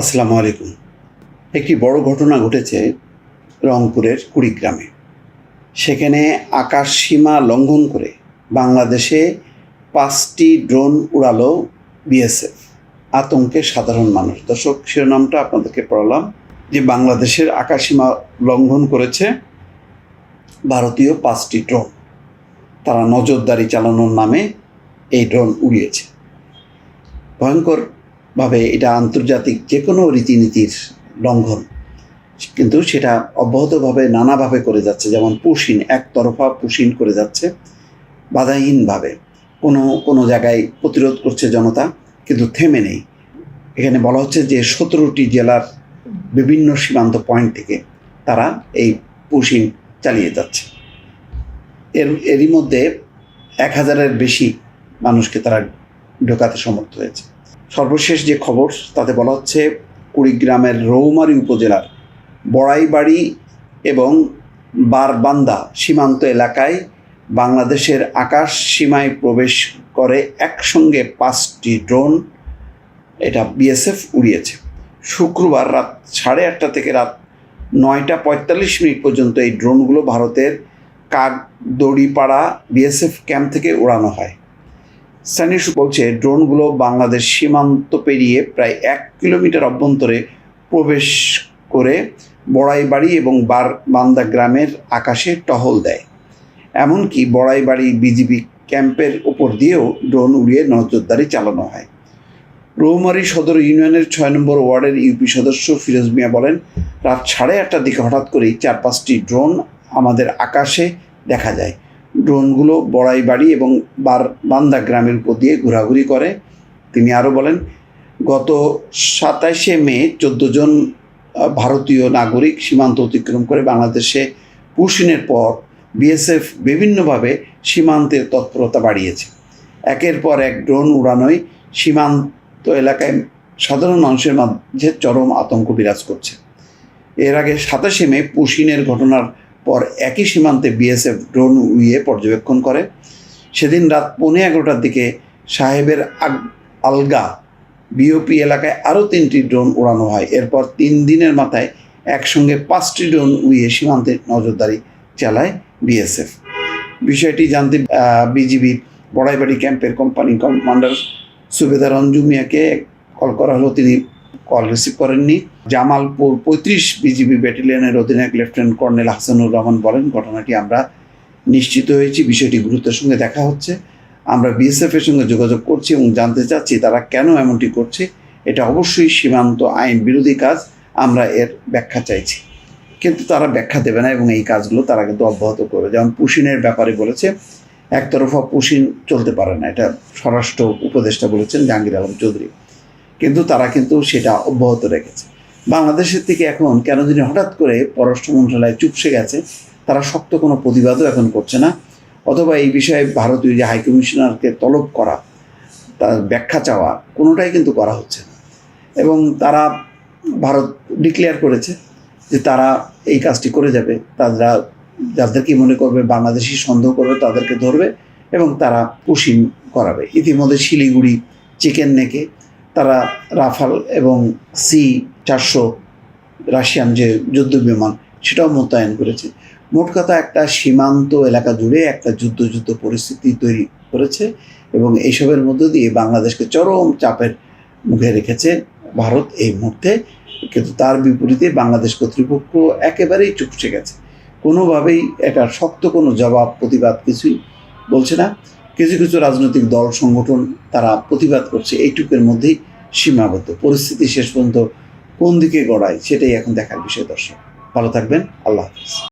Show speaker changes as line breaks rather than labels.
আসসালামু আলাইকুম। একটি বড় ঘটনা ঘটেছে রংপুরের কুড়িগ্রামে। সেখানে আকাশ সীমা লঙ্ঘন করে বাংলাদেশে পাঁচটি ড্রোন উড়ালো বিএসএফ। আতঙ্কে সাধারণ মানুষ। দর্শক, শিরোনামটা আপনাদেরকে পড়ালাম যে বাংলাদেশের আকাশ সীমা লঙ্ঘন করেছে ভারতীয় পাঁচটি ড্রোন। তারা নজরদারি চালানোর নামে এই ড্রোন উড়িয়েছে। ভয়ঙ্কর ভাবে এটা আন্তর্জাতিক যে কোনো রীতিনীতির লঙ্ঘন, কিন্তু সেটা অব্যাহতভাবে নানাভাবে করে যাচ্ছে। যেমন পুশিন, একতরফা পুশিন করে যাচ্ছে বাধাহীনভাবে। কোনো কোনো জায়গায় প্রতিরোধ করছে জনতা, কিন্তু থেমে নেই। এখানে বলা হচ্ছে যে সতেরোটি জেলার বিভিন্ন সীমান্ত পয়েন্ট থেকে তারা এই পুশিন চালিয়ে যাচ্ছে। এর, এরই মধ্যে এক হাজারের বেশি মানুষকে তারা ঢোকাতে সমর্থ হয়েছে। সর্বশেষ যে খবর, তাতে বলা হচ্ছে কুড়িগ্রামের রৌমারী উপজেলার বড়াইবাড়ি এবং বারবান্দা সীমান্ত এলাকায় বাংলাদেশের আকাশ সীমায় প্রবেশ করে একসঙ্গে পাঁচটি ড্রোন, এটা বিএসএফ উড়িয়েছে। শুক্রবার রাত সাড়ে আটটা থেকে রাত নয়টা পঁয়তাল্লিশ মিনিট পর্যন্ত এই ড্রোনগুলো ভারতের কাকদড়িপাড়া বিএসএফ ক্যাম্প থেকে উড়ানো হয়। সূত্র বলছে, ড্রোনগুলো বাংলাদেশ সীমান্ত পেরিয়ে প্রায় এক কিলোমিটার অভ্যন্তরে প্রবেশ করে বড়াইবাড়ি এবং বার বান্দা গ্রামের আকাশে টহল দেয়। এমনকি বড়াইবাড়ি বিজিবি ক্যাম্পের ওপর দিয়েও ড্রোন উড়িয়ে নজরদারি চালানো হয়। রৌমারী সদর ইউনিয়নের ছয় নম্বর ওয়ার্ডের ইউপি সদস্য ফিরোজ মিয়া বলেন, রাত সাড়ে আটটার দিকে হঠাৎ করেই চার পাঁচটি ড্রোন আমাদের আকাশে দেখা যায়। ড্রোনগুলো বড়াইবাড়ি এবং বার বান্দা গ্রামের উপর দিয়ে ঘোরাঘুরি করে। তিনি আরও বলেন, গত সাতাইশে মে চোদ্দ জন ভারতীয় নাগরিক সীমান্ত অতিক্রম করে বাংলাদেশে পুশিনের পর বিএসএফ বিভিন্নভাবে সীমান্তের তৎপরতা বাড়িয়েছে। একের পর এক ড্রোন উড়ানোয় সীমান্ত এলাকায় সাধারণ মানুষের মাঝে চরম আতঙ্ক বিরাজ করছে। এর আগে সাতাশে মে পুশিনের ঘটনার পর একই সীমান্তে বিএসএফ ড্রোন উড়িয়ে পর্যবেক্ষণ করে। সেদিন রাত পৌনে এগারোটার দিকে সাহেবের আলগা বিওপি এলাকায় আরও তিনটি ড্রোন উড়ানো হয়। এরপর তিন দিনের মাথায় একসঙ্গে পাঁচটি ড্রোন উড়িয়ে সীমান্তে নজরদারি চালায় বিএসএফ বিষয়টি জানতে বিজিবি বড়াইবাড়ি ক্যাম্পের কোম্পানি কমান্ডার সুবেদার রঞ্জু মিয়াকে কল করা হলো। তিনি কল রিসিভ করেননি। জামালপুর পঁয়ত্রিশ বিজিবি ব্যাটালিয়নের অধিনায়ক লেফটেন্যান্ট কর্নেল হাসানুর রহমান বলেন, ঘটনাটি আমরা নিশ্চিত হয়েছি, বিষয়টি গুরুত্বের সঙ্গে দেখা হচ্ছে। আমরা বিএসএফ এর সঙ্গে যোগাযোগ করছি এবং জানতে চাচ্ছি তারা কেন এমনটি করছে। এটা অবশ্যই সীমান্ত আইন বিরোধী কাজ, আমরা এর ব্যাখ্যা চাইছি। কিন্তু তারা ব্যাখ্যা দেবে না এবং এই কাজগুলো তারা কিন্তু অব্যাহত করবে। যেমন পুশিনের ব্যাপারে বলেছে, একতরফা পুশিন চলতে পারে না। এটা স্বরাষ্ট্র উপদেষ্টা বলেছেন জাহাঙ্গীর আলম চৌধুরী। কিন্তু তারা কিন্তু সেটা অব্যাহত রেখেছে। বাংলাদেশের থেকে এখন কেন জানি হঠাৎ করে পররাষ্ট্র মন্ত্রণালয় চুপসে গেছে, তারা শক্ত কোনো প্রতিবাদও এখন করছে না। অথবা এই বিষয়ে ভারতীয় যে হাইকমিশনারকে তলব করা, তার ব্যাখ্যা চাওয়া, কোনোটাই কিন্তু করা হচ্ছে না। এবং তারা ভারত ডিক্লেয়ার করেছে যে তারা এই কাজটি করে যাবে। তারা যাদেরকে মনে করবে, বাংলাদেশি সন্দেহ করবে, তাদেরকে ধরবে এবং তারা পুশিন করাবে। ইতিমধ্যে শিলিগুড়ি চিকেন নেকে তারা রাফাল এবং সি চারশো রাশিয়ান যে যুদ্ধ বিমান সেটাও মোতায়েন করেছে। মোট কথা একটা সীমান্ত এলাকা জুড়ে একটা যুদ্ধ যুদ্ধ পরিস্থিতি তৈরি করেছে এবং এইসবের মধ্য দিয়ে বাংলাদেশকে চরম চাপের মুখে রেখেছে ভারত এই মুহূর্তে। কিন্তু তার বিপরীতে বাংলাদেশ কর্তৃপক্ষ একেবারেই চুপসে গেছে। কোনোভাবেই এটা শক্ত কোনো জবাব, প্রতিবাদ কিছুই বলছে না। কিছু কিছু রাজনৈতিক দল, সংগঠন তারা প্রতিবাদ করছে। এইটুকের মধ্যেই সীমাবদ্ধ। পরিস্থিতি শেষ পর্যন্ত কোন দিকে গড়ায়, সেটাই এখন দেখার বিষয় দর্শক। ভালো থাকবেন। আল্লাহ হাফিজ।